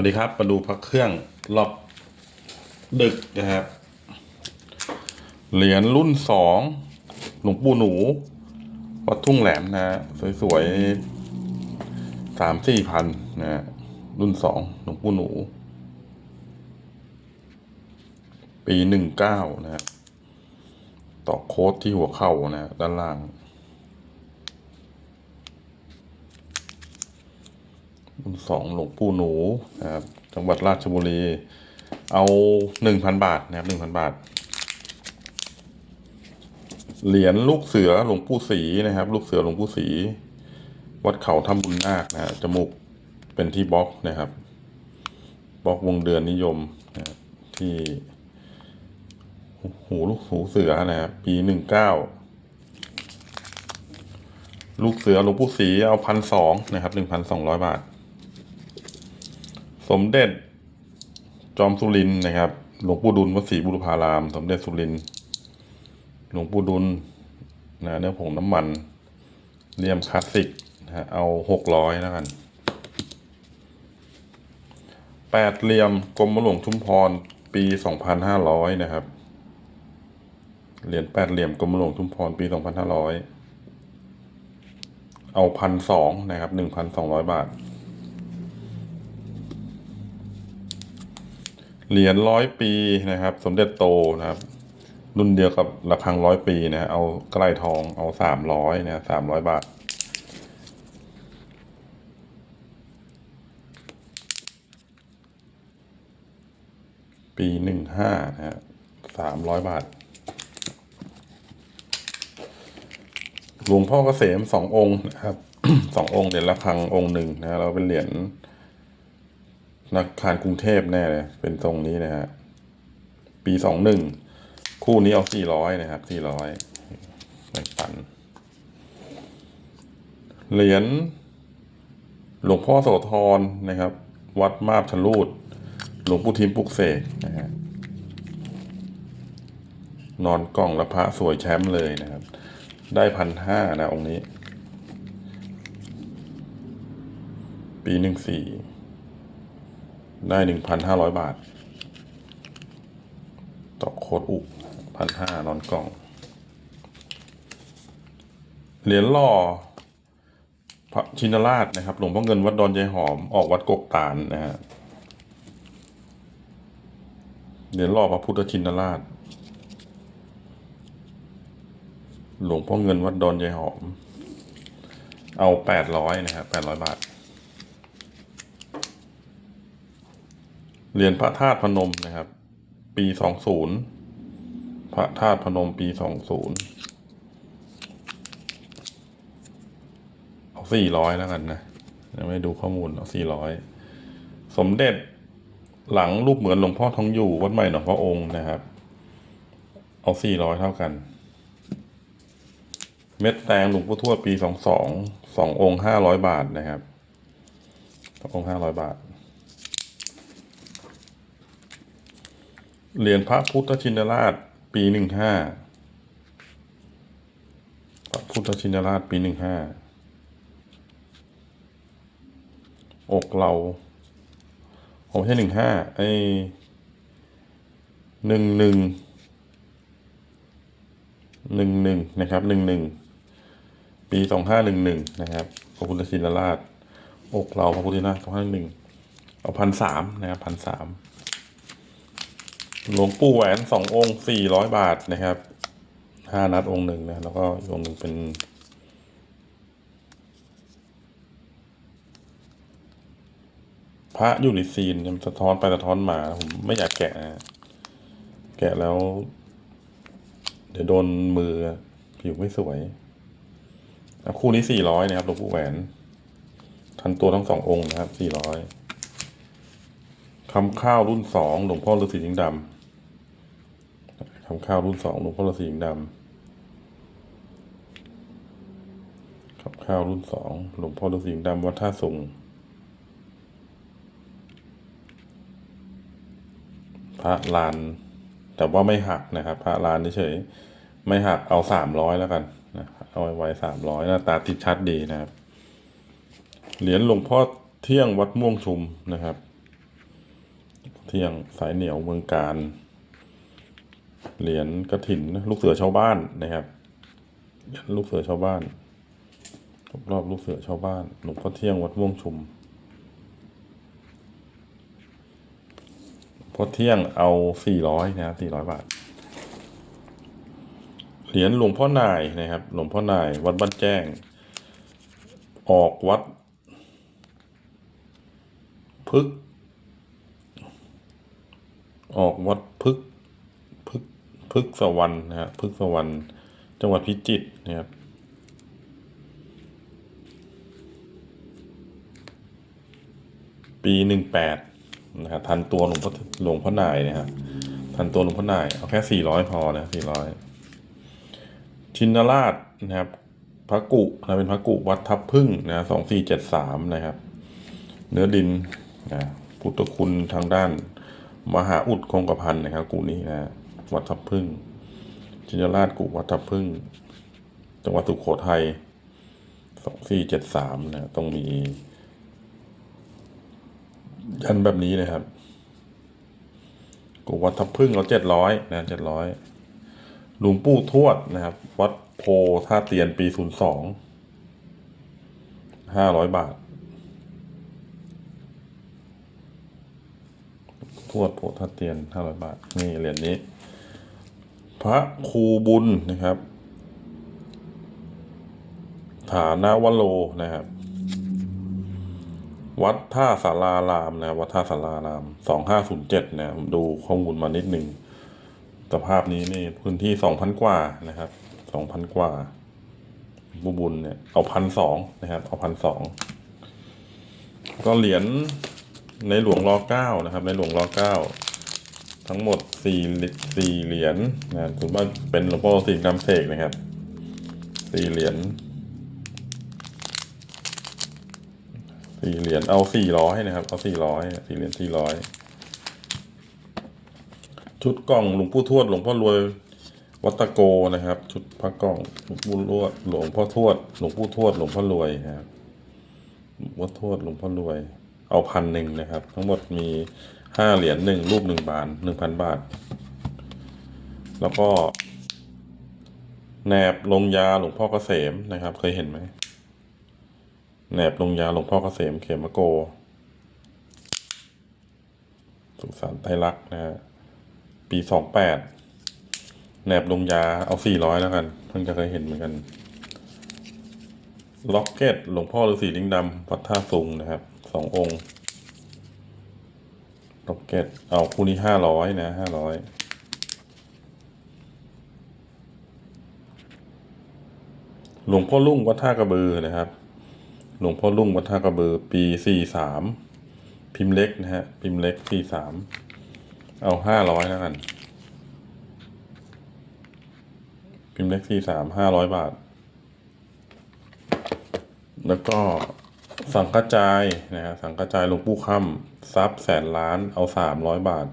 วัสดีครับมาดูพระเครื่องรอบดึกนะครับ เหรียญรุ่นสองหลวงปู่หนู วัดทุ่งแหลมนะฮะสวยๆสามสี่พันนะฮะรุ่นสองหลวงปู่หนู ปีหนึ่งเก้านะฮะต่อโค้ดที่หัวเข่านะฮะด้านล่าง รุ่นสองหลวงปู่หนูนะครับจังหวัดราชบุรี เอาหนึ่งพันบาทนะครับหนึ่งพันบาท เหรียญลูกเสือหลวงปู่ศรีนะครับ ลูกเสือหลวงปู่ศรีวัดเขาทำบุญนาคนะฮะจมูกเป็นที่บล็อกนะครับบล็อกวงเดือนนิยมนะที่หูลูกหูเสือนะครับปีหนึ่งเก้าลูกเสือหลวงปู่ศรีเอาพันสองนะครับหนึ่งพันสองร้อยบาท สมเด็จจอมสุรินนะครับ หลวงปู่ดุลวัดศรีบุรพาราม สมเด็จสุริน หลวงปู่ดุลนะเนื้อผงน้ำมันเลี่ยมคลาสสิกนะฮะเอาหกร้อยแล้วกันแปดเหลี่ยมกรมหลวงชุมพรปีสองพันห้าร้อยนะครับ เหรียญแปดเหลี่ยมกรมหลวงชุมพรปีสองพันห้าร้อยเอาพันสองนะครับหนึ่งพันสองร้อยบาท เหรียญร้อยปีนะครับ สมเด็จโตนะครับ รุ่นเดียวกับระฆังร้อยปีนะเอาใกล้ทองเอาสามร้อยนะสามร้อยบาทปีหนึ่งห้านะฮะสามร้อยบาท หลวงพ่อเกษมสององค์นะครับสององค์เหรียญระฆังองค์หนึ่งนะเราเป็นเหรียญ นาคารกรุงเทพแน่เลยเป็นทรงนี้นะฮะ ปีสองหนึ่ง คู่นี้เอาสี่ร้อยนะครับสี่ร้อยแบ่ปัน เหรียญหลวงพ่อโสธรนะครับ วัดมาบชะลูด หลวงปู่ทิมปุกเสกนะฮะ นอนกล่องละพระสวยแชมป์เลยนะครับ ได้พันห้านะองค์นี้ ปีหนึ่งสี่ ได้หนึ่งพันห้าร้อยบาท ต่อโคดอุกพันห้านอนกล่อง เหรียญหล่อพระชินราชนะครับ หลวงพ่อเงินวัดดอนยายหอม ออกวัดกกตาลนะฮะ เหรียญหล่อพระพุทธชินราช หลวงพ่อเงินวัดดอนยายหอม เอาแปดร้อยนะครับแปดร้อยบาท เรียญพระธาตุพนมนะครับ ปีสองศูนย์พระธาตุพนมปีสองศูนย์เอาสี่ร้อยแล้วกันนะยังไม่ดูข้อมูลเอาสี่ร้อยสมเด็จหลังรูปเหมือนหลวงพ่อทองอยู่วัดใหม่หนองพระองค์นะครับ เอาสี่ร้อยเท่ากัน เม็ดแตงหลวงพ่อทวดปีสองสองสององค์ห้าร้อยบาทนะครับสององค์ห้าร้อยบาท เหรียญพระพุทธชินราช ปีหนึ่งห้าพระพุทธชินราชปีหนึ่งห้าอกเราผมใช่หนึ่งห้าไอหนึ่งหนึ่งหนึ่งหนึ่งนะครับหนึ่งหนึ่งปีสองห้าหนึ่งหนึ่งนะครับพระพุทธชินราช อกเราพระพุทธชินราชสองห้าหนึ่งเอาพันสามนะครับพันสาม หลวงปู่แหวนสององค์สี่ร้อยบาทนะครับห้านัดองค์หนึ่งนะ แล้วก็องค์หนึ่งเป็นพระอยู่ในซีนมันสะท้อนไปสะท้อนมา ผมไม่อยากแกะนะแกะแล้ว เดี๋ยวโดนมือผิวไม่สวยคู่นี้สี่ร้อยนะครับหลวงปู่แหวน ทันตัวทั้งสององค์นะครับสี่ร้อยคำข้าวรุ่นสองหลวงพ่อฤาษีสิงห์ดำ คำข้าวรุ่นสองหลวงพ่อฤาษีดำคำข้าวรุ่นสองหลวงพ่อฤาษีดำวัดท่าสุงพระลาน แต่ว่าไม่หักนะครับ พระลานเฉยไม่หักเอาสามร้อยแล้วกันนะเอาไว้ไว้สามร้อยหน้าตาติดชัดดีนะครับ เหรียญหลวงพ่อเที่ยงวัดม่วงชุมนะครับ เที่ยงสายเหนียวเมืองการ เหรียญกระถินลูกเสือชาวบ้านนะครับเหรียญลูกเสือชาวบ้านรบรอบลูกเสือชาวบ้านหลวงพ่อเที่ยงวัดม่วงชุมพ่อเที่ยงเอาสี่ร้อยนะครับสี่ร้อยบาท เหรียญหลวงพ่อนายนะครับ หลวงพ่อนาย วัดบ้านแจ้ง ออกวัด พึก ออกวัดพึก พึกสวรรค์นะฮะพึกสวรรค์จังหวัดพิจิตรนะครับปีหนึ่งแปดนะฮะทันตัวหลวงพ่อหลวงพ่อนายนะครับทันตัวหลวงพ่อนายเอาแค่สี่ร้อยพอนะสี่ร้อยชินราชนะครับพระกุนะเป็นพระกุวัดทับพึ่งนะสองสี่เจ็ดสามนะครับ เนื้อดินนะพุทธคุณทางด้าน มหาอุดคงกระพันนะครับกุนี้นะ วัดทับพึ่งชินราชกุวัดทับพึ่ง จังหวัดสุโขทัยสองสี่เจ็ดสามนะต้องมี ยันแบบนี้นะครับ กุวัดทับพึ่งเราเจ็ดร้อยนะเจ็ดร้อยหลวงปู่ทวดนะครับ วัดโพท่าเตียนปีศูนย์สองห้าร้อยบาท ทวดโพท่าเตียนห้าร้อยบาท นี่เหรียญนี้ พระครูบุญนะครับ ฐานวโลนะครับ วัดท่าสารารามนะครับวัดท่าสารารามสองห้าศูนย์เจ็ดนะผมดูข้อมูลมานิดหนึ่งสภาพนี้นี่พื้นที่สองพันกว่านะครับสองพันกว่าบุบุญเนี่ยเอาพันสองนะครับเอาพันสองก็เหรียญในหลวงรอเก้านะครับ ในหลวงรอเก้า ทั้งหมดสี่สี่เหรียญนะถือว่าเป็นหลวงพ่อสิงห์นำเสกนะครับสี่เหรียญสี่เหรียญเอาสี่ร้อยนะครับ เอาสี่ร้อยสี่เหรียญสี่ร้อยชุดกล่องหลวงปู่ทวดหลวงพ่อรวยวัตโกนะครับ ชุดพระกล่องหลวงปู่รวดหลวงพ่อทวดหลวงปู่ทวดหลวงพ่อรวยครับหลวงพ่อทวดหลวงพ่อรวย เอาพันหนึ่งนะครับ ทั้งหมดมีห้าเหรียญหนึ่งรูปหนึ่งบาทหนึ่งพันบาท แล้วก็แหนบลงยาหลวงพ่อเกษมนะครับ เคยเห็นไหมแหนบลงยาหลวงพ่อเกษมเขมโก สุสานไตรลักนะฮะปีสองแปดแหนบลงยาเอาสี่ร้อยแล้วกันเพิ่งจะเคยเห็นเหมือนกันล็อกเก็ตหลวงพ่อฤาษีลิงดำวัดท่าซุงนะครับ สององค์ล็อกเก็ตเอาคู่นี้ห้าร้อยนะห้าร้อยหลวงพ่อลุ่งวัดท่ากระบือนะครับ หลวงพ่อลุ่งวัดท่ากระบือ ปีสี่สามพิมพ์เล็กนะฮะ พิมพ์เล็กสี่สามเอาห้าร้อยแล้วกัน พิมพ์เล็กที่สามห้าร้อยบาท แล้วก็ สังกระจายนะฮะสังกระจายหลวงปู่ค่ำทรัพย์แสนล้านเอาสามร้อยบาท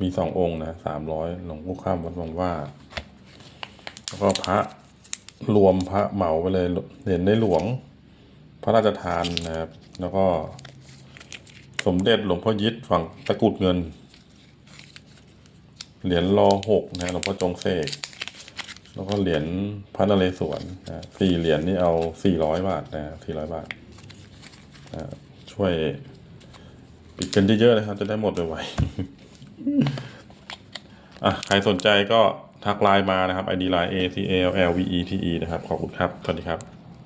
มีสององค์นะสามร้อยหลวงปู่ค่ำวัดวังว่าแล้วก็พระรวมพระเหมาไปเลยเหรียญในหลวง พระราชทานนะครับ แล้วก็สมเด็จหลวงพ่อยิดฝั่งตะกุดเงิน เหรียญรอหกนะหลวงพ่อจงเสกแล้วก็เหรียญพระนเรศวรนะสี่เหรียญนี่เอาสี่ร้อยบาทนะสี่ร้อยบาท ช่วยปิดกันเยอะๆนะครับ จะได้หมดไวๆอะใครสนใจก็ทักไลน์มานะครับ ID ไลน์ A C A L L V E T E นะครับ ขอบคุณครับ สวัสดีครับ